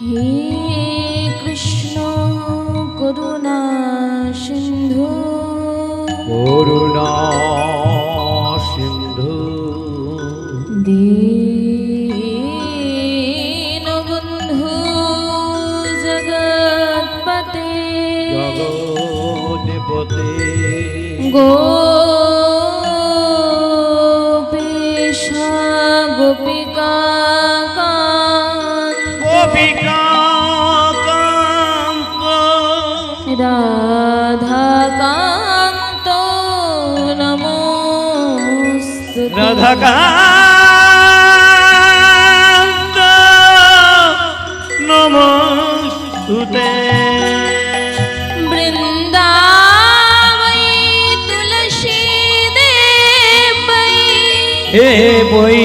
হে কৃষ্ণ করুণা সিন্ধু। করুণা সিন্ধু। দীনবন্ধু জগৎপতে। জগৎপতে। গো অন্ধকান্ত নমস্তুতে। বৃন্দাবৈ তুলসী দেবৈ হে বৈ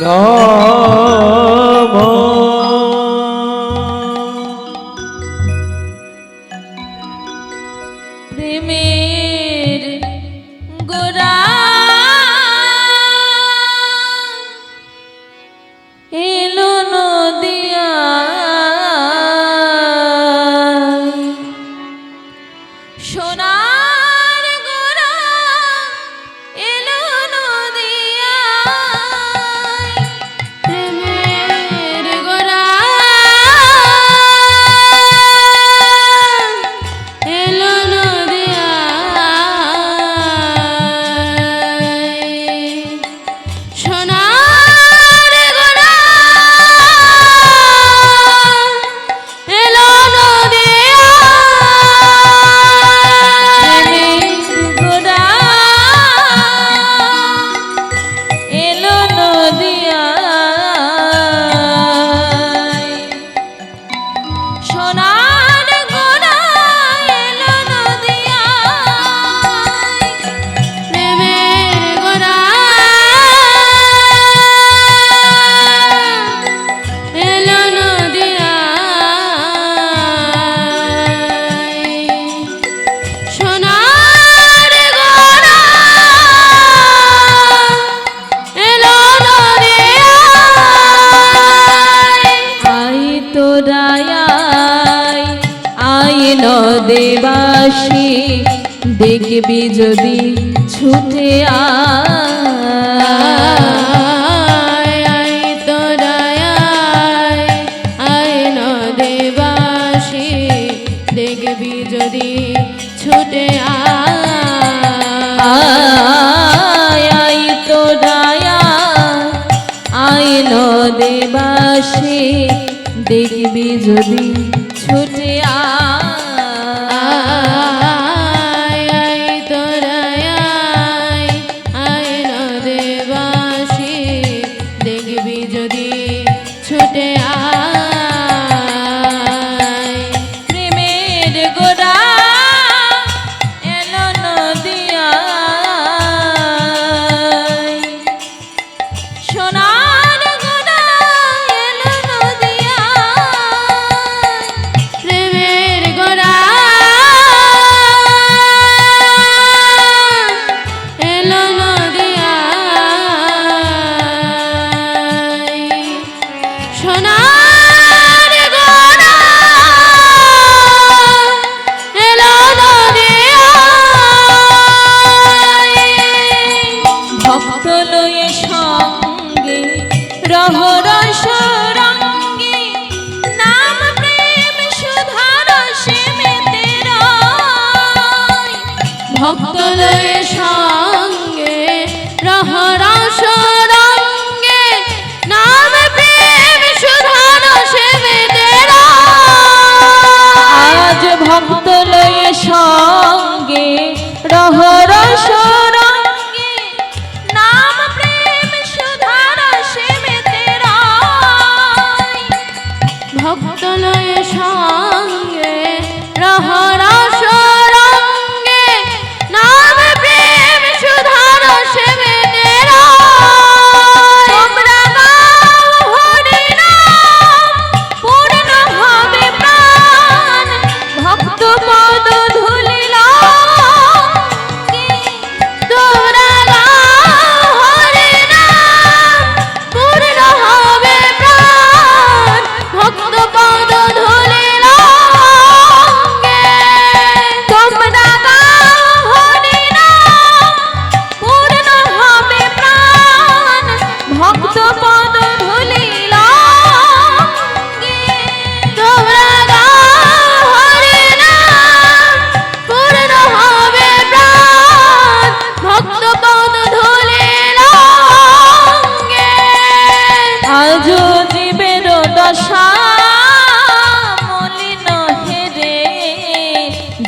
નમો জোড়ায় আয় নদেবাসী দেখবি যদি ছুটে আয়। আয় তোরায় আয় নদেবাসী দেখবি যদি ছুটে আয়। তো তোরায় আয় নদেবাসী দেখবি যদি ছুটে আ Come on.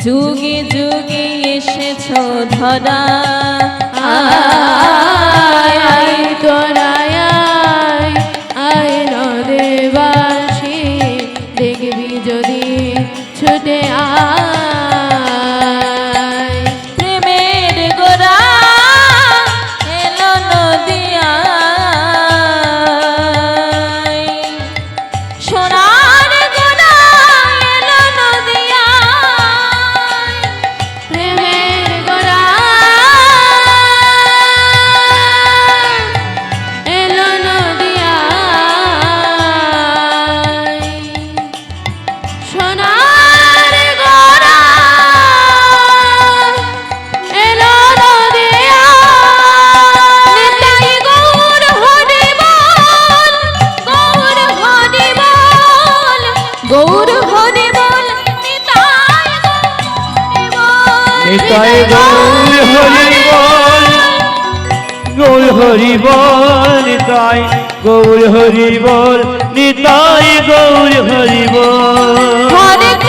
যুগে যুগে এসেছ ধরা। আ জয় গৌর হরি বল, গৌর হরি বল, নিতাই গৌর হরি বল, নিতাই গৌর হরি বল।